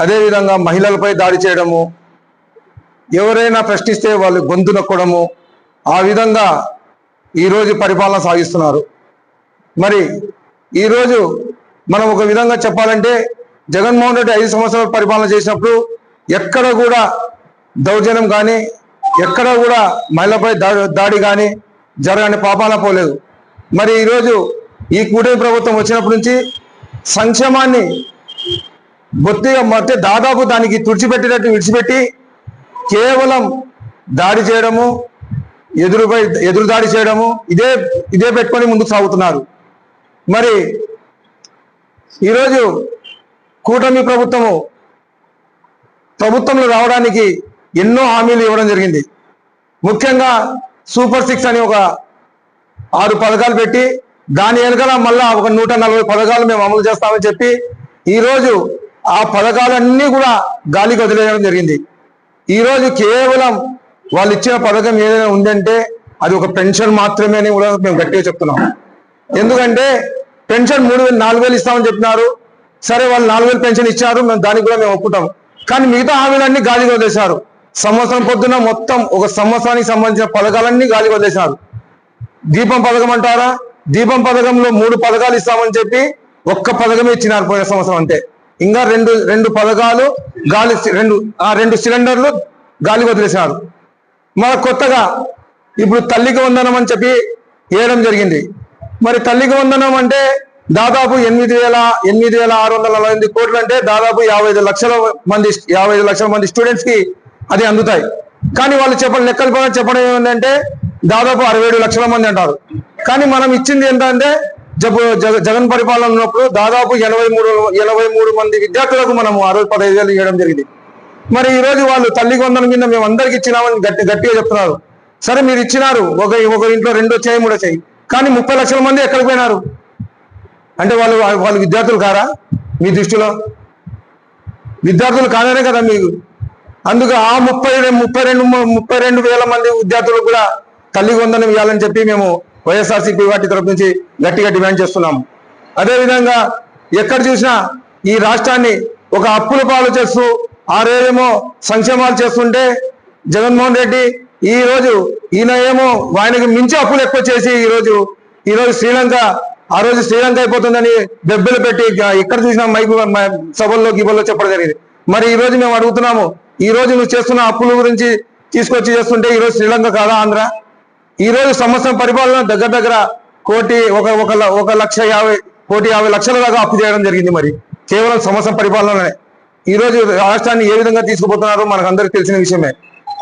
అదేవిధంగా మహిళలపై దాడి చేయడము ఎవరైనా ప్రశ్నిస్తే వాళ్ళు గొంతు నొక్కడము ఆ విధంగా ఈరోజు పరిపాలన సాగిస్తున్నారు. మరి ఈరోజు మనం ఒక విధంగా చెప్పాలంటే జగన్మోహన్ రెడ్డి ఐదు సంవత్సరాలు పరిపాలన చేసినప్పుడు ఎక్కడ కూడా దౌర్జన్యం కానీ ఎక్కడ కూడా మహిళపై దాడి దాడి కానీ జరగని పాపాన పోలేదు. మరి ఈరోజు ఈ కూటమి ప్రభుత్వం వచ్చినప్పటి నుంచి సంక్షేమాన్ని బొత్తిగా మొత్తం దాదాపు దానికి తుడిచిపెట్టినట్టు విడిచిపెట్టి కేవలం దాడి చేయడము ఎదురుపై ఎదురు దాడి చేయడము ఇదే ఇదే పెట్టుకొని ముందుకు సాగుతున్నారు. మరి ఈరోజు కూటమి ప్రభుత్వము ప్రభుత్వంలో రావడానికి ఎన్నో హామీలు ఇవ్వడం జరిగింది. ముఖ్యంగా సూపర్ సిక్స్ అని ఒక ఆరు పథకాలు పెట్టి దాని వెనకాల మళ్ళా ఒక నూట నలభై పథకాలు మేము అమలు చేస్తామని చెప్పి ఈరోజు ఆ పథకాలన్నీ కూడా గాలికి వదిలేయడం జరిగింది. ఈరోజు కేవలం వాళ్ళు ఇచ్చిన పథకం ఏదైనా ఉందంటే అది ఒక పెన్షన్ మాత్రమే అని కూడా మేము గట్టిగా చెప్తున్నాం. ఎందుకంటే పెన్షన్ మూడు వేలు నాలుగు వేలు ఇస్తామని చెప్పినారు. సరే వాళ్ళు నాలుగు వేలు పెన్షన్ ఇచ్చారు మేము దానికి కూడా మేము ఒప్పుకుంటాం. కానీ మిగతా హామీలన్నీ గాలికి వదిలేశారు. సంవత్సరం పొద్దున మొత్తం ఒక సంవత్సరానికి సంబంధించిన పథకాలన్నీ గాలికి వదిలేశారు. దీపం పథకం అంటారా? దీపం పథకంలో మూడు పథకాలు ఇస్తామని చెప్పి ఒక్క పథకమే ఇచ్చినారు పోయిన సంవత్సరం అంతే. ఇంకా రెండు రెండు పథకాలు గాలి రెండు ఆ రెండు సిలిండర్లు గాలి వదిలేశారు. మన కొత్తగా ఇప్పుడు తల్లికి వందనం అని చెప్పి వేయడం జరిగింది. మరి తల్లికి వందనం అంటే దాదాపు ఎనిమిది వేల ఎనిమిది వేల ఆరు వందల నలభై ఎనిమిది కోట్లు అంటే దాదాపు యాభై ఐదు లక్షల మంది యాభై ఐదు లక్షల మంది స్టూడెంట్స్కి అది అందుతాయి. కానీ వాళ్ళు చెప్పడం లెక్కల పరంగా చెప్పడం ఏంటంటే దాదాపు అరవై ఏడు లక్షల మంది అంటారు. కానీ మనం ఇచ్చింది ఏంటంటే జగన్ పరిపాలన ఉన్నప్పుడు దాదాపు ఎనభై మూడు ఎనభై మూడు మంది విద్యార్థులకు మనం ఆ రోజు పదహైదు వేలు ఇవ్వడం జరిగింది. మరి ఈ రోజు వాళ్ళు తల్లి వందల కింద మేము అందరికి ఇచ్చినామని గట్టి గట్టిగా చెప్తున్నారు. సరే మీరు ఇచ్చినారు. ఒక ఒక ఇంట్లో రెండు వచ్చాయి మూడు వచ్చాయి. కానీ ముప్పై లక్షల మంది ఎక్కడికి పోయినారు? అంటే వాళ్ళు వాళ్ళు విద్యార్థులు కారా మీ దృష్టిలో? విద్యార్థులు కాదనే కదా మీకు. అందుకు ఆ ముప్పై ముప్పై రెండు ముప్పై రెండు వేల మంది విద్యార్థులకు కూడా తల్లి వందనం ఇవ్వాలని చెప్పి మేము వైఎస్ఆర్సీపీ పార్టీ తరపు నుంచి గట్టిగా డిమాండ్ చేస్తున్నాము అదేవిధంగా ఎక్కడ చూసినా ఈ రాష్ట్రాన్ని ఒక అప్పుల పాలు చేస్తూ ఆరేమో సంక్షేమాలు చేస్తుంటే జగన్మోహన్ రెడ్డి ఈ రోజు ఈయన ఏమో ఆయనకి మించి అప్పులు ఎక్కువ చేసి ఈ రోజు ఈ రోజు శ్రీలంక ఆ రోజు శ్రీలంక అయిపోతుందని దెబ్బలు పెట్టి ఎక్కడ చూసినా మైకు సభల్లో గిబల్లో చెప్పడం జరిగింది. మరి ఈ రోజు మేము అడుగుతున్నాము ఈ రోజు నువ్వు చేస్తున్న అప్పుల గురించి తీసుకొచ్చి చేస్తుంటే ఈ రోజు శ్రీలంక కాదా ఆంధ్ర? ఈరోజు సంవత్సరం పరిపాలన దగ్గర దగ్గర కోటి ఒక ఒక ల- ఒక లక్ష యాభై కోటి యాభై లక్షల దాకా అప్పు చేయడం జరిగింది మరి. కేవలం సంవత్సరం పరిపాలననే. ఈరోజు రాష్ట్రాన్ని ఏ విధంగా తీసుకుపోతున్నారో మనకు అందరికి తెలిసిన విషయమే.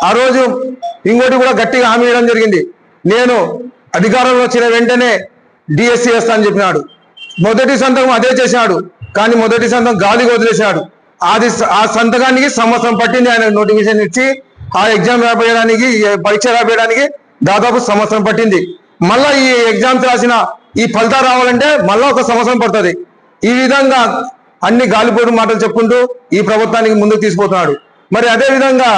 ఆ రోజు ఇంకోటి కూడా గట్టిగా హామీ ఇవ్వడం జరిగింది. నేను అధికారంలో వచ్చిన వెంటనే డిఎస్సీ వేస్తా అని చెప్పినాడు. మొదటి సంతకం అదే చేశాడు. కానీ మొదటి సంతకం గాలికి వదిలేశాడు. అది ఆ సంతకానికి సంవత్సరం పట్టింది ఆయన నోటిఫికేషన్ ఇచ్చి ఆ ఎగ్జామ్ రాబోయడానికి పరీక్ష రాబోయడానికి దాదాపు సంవత్సరం పట్టింది. మళ్ళా ఈ ఎగ్జామ్స్ రాసిన ఈ ఫలితాలు రావాలంటే మళ్ళా ఒక సంవత్సరం పడుతుంది. ఈ విధంగా అన్ని గాలిపోటు మాటలు చెప్పుకుంటూ ఈ ప్రభుత్వానికి ముందుకు తీసుకుపోతున్నాడు. మరి అదే విధంగా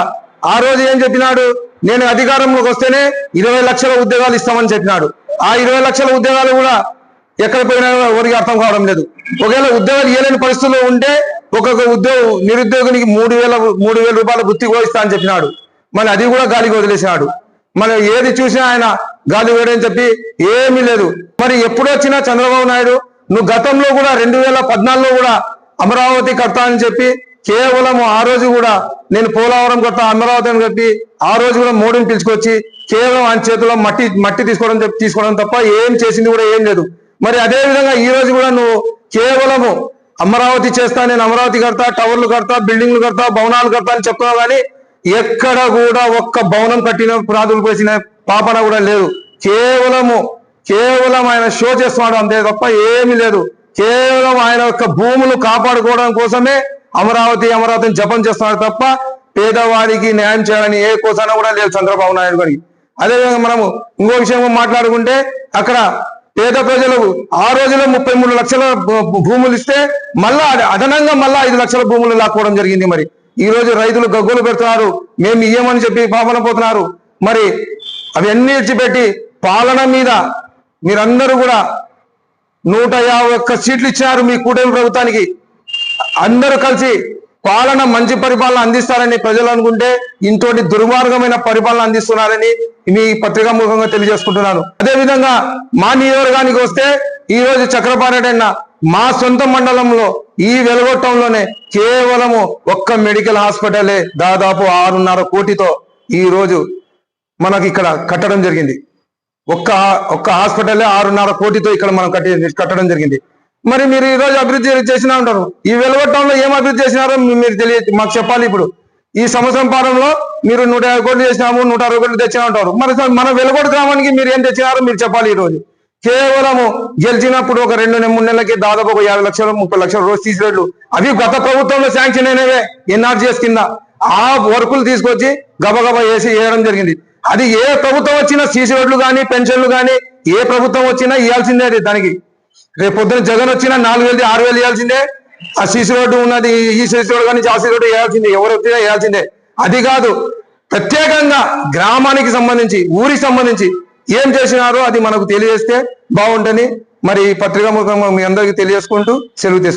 ఆ రోజు ఏం చెప్పినాడు? నేను అధికారంలోకి వస్తేనే ఇరవై లక్షల ఉద్యోగాలు ఇస్తామని చెప్పినాడు. ఆ ఇరవై లక్షల ఉద్యోగాలు కూడా ఎక్కడ పోయినా ఎవరికి అర్థం కావడం లేదు. ఒకవేళ ఉద్యోగాలు ఇవ్వలేని పరిస్థితుల్లో ఉంటే ఒక్కొక్క ఉద్యోగ నిరుద్యోగునికి మూడు వేల మూడు వేల రూపాయల వృత్తి కూడా ఇస్తా అని చెప్పినాడు. మరి అది కూడా గాలికి వదిలేసినాడు. మరి ఏది చూసినా ఆయన గాలి వేయడని చెప్పి ఏమీ లేదు. మరి ఎప్పుడొచ్చినా చంద్రబాబు నాయుడు నువ్వు గతంలో కూడా రెండు వేల పద్నాలుగులో కూడా అమరావతి కడతా అని చెప్పి కేవలం ఆ రోజు కూడా నేను పోలవరం కడతా అమరావతి అని చెప్పి ఆ రోజు కూడా మోడీని పిలుచుకొచ్చి కేవలం ఆయన చేతిలో మట్టి మట్టి తీసుకోవడం తీసుకోవడం తప్ప ఏం చేసింది కూడా ఏం లేదు. మరి అదే విధంగా ఈ రోజు కూడా నువ్వు కేవలము అమరావతి చేస్తా నేను అమరావతి కడతా టవర్లు కడతా బిల్డింగ్లు కడతా భవనాలు కడతా అని చెప్తున్నావు కానీ ఎక్కడ కూడా ఒక్క భవనం కట్టిన పురాతులు పోసిన పాపన కూడా లేదు. కేవలము కేవలం ఆయన షో చేస్తున్నాడు అంతే తప్ప ఏమీ లేదు. కేవలం ఆయన యొక్క భూములు కాపాడుకోవడం కోసమే అమరావతి అమరావతిని జపం చేస్తున్నాడు తప్ప పేదవాడికి న్యాయం చేయాలని ఏ కోసాన కూడా లేదు చంద్రబాబు నాయుడు గారికి అదేవిధంగా మనము ఇంకో విషయం మాట్లాడుకుంటే అక్కడ పేద ప్రజలకు ఆ రోజులో ముప్పై మూడు లక్షల భూములు ఇస్తే మళ్ళా అదనంగా మళ్ళా ఐదు లక్షల భూములు లాక్కోవడం జరిగింది మరి. ఈ రోజు రైతులు గగ్గులు పెడుతున్నారు. మేము ఇయ్యమని చెప్పి పాపన పోతున్నారు. మరి అవన్నీ ఇచ్చిపెట్టి పాలన మీద మీరందరూ కూడా నూట యాభై ఒక్క సీట్లు ఇచ్చినారు మీ కూటమి ప్రభుత్వానికి. అందరూ కలిసి పాలన మంచి పరిపాలన అందిస్తారని ప్రజలు అనుకుంటే ఇంతటి దుర్మార్గమైన పరిపాలన అందిస్తున్నారని మీ పత్రికా ముఖంగా తెలియజేసుకుంటున్నాను. అదేవిధంగా మా నియోజకవర్గానికి వస్తే ఈ రోజు మా సొంత మండలంలో ఈ వెలగొట్టంలోనే కేవలము ఒక్క మెడికల్ హాస్పిటలే దాదాపు ఆరున్నర కోటితో ఈ రోజు మనకి ఇక్కడ కట్టడం జరిగింది. ఒక్క ఒక్క హాస్పిటలే ఆరున్నర కోటితో ఇక్కడ మనం కట్టి కట్టడం జరిగింది. మరి మీరు ఈ రోజు అభివృద్ధి చేసినా ఉంటారు? ఈ వెలగొట్టంలో ఏం అభివృద్ధి చేసినారో మీరు తెలియ మాకు చెప్పాలి ఇప్పుడు. ఈ సంవత్సరం పాలనలో మీరు నూట యాభై కోట్లు చేసినాము నూట అరవై కోట్లు తెచ్చినా ఉంటారు. మరి మన వెలగొట్టు గ్రామానికి మీరు ఏం తెచ్చినారో మీరు చెప్పాలి ఈ రోజు. కేవలము గెలిచినప్పుడు ఒక రెండు మూడు నెలలకి దాదాపు ఒక యాభై లక్షలు ముప్పై లక్షల రోజు తీసినట్లు అవి గత ప్రభుత్వంలో శాంక్షన్ అయినవే ఎన్ఆర్జీఎస్ కింద. ఆ వర్కులు తీసుకొచ్చి గబగబా వేసి వేయడం జరిగింది. అది ఏ ప్రభుత్వం వచ్చినా సీసీ రోడ్లు కానీ పెన్షన్లు కానీ ఏ ప్రభుత్వం వచ్చినా ఇవ్వాల్సిందే అది దానికి. రేపు పొద్దున జగన్ వచ్చినా నాలుగు వేలు ఆరు వేలు ఇవ్వాల్సిందే ఆ సీసీ రోడ్డు ఉన్నది ఈ సీసీ రోడ్డు కానీ ఆ సీసీ రోడ్డు వేయాల్సిందే ఎవరు వచ్చినా వేయాల్సిందే అది కాదు ప్రత్యేకంగా గ్రామానికి సంబంధించి ఊరికి సంబంధించి ఏం చేసినారో అది మనకు తెలియజేస్తే బాగుంటని మరి ఈ పత్రికా ముఖంగా మీ అందరికీ తెలియజేసుకుంటూ సెలవు తీసుకుంటాను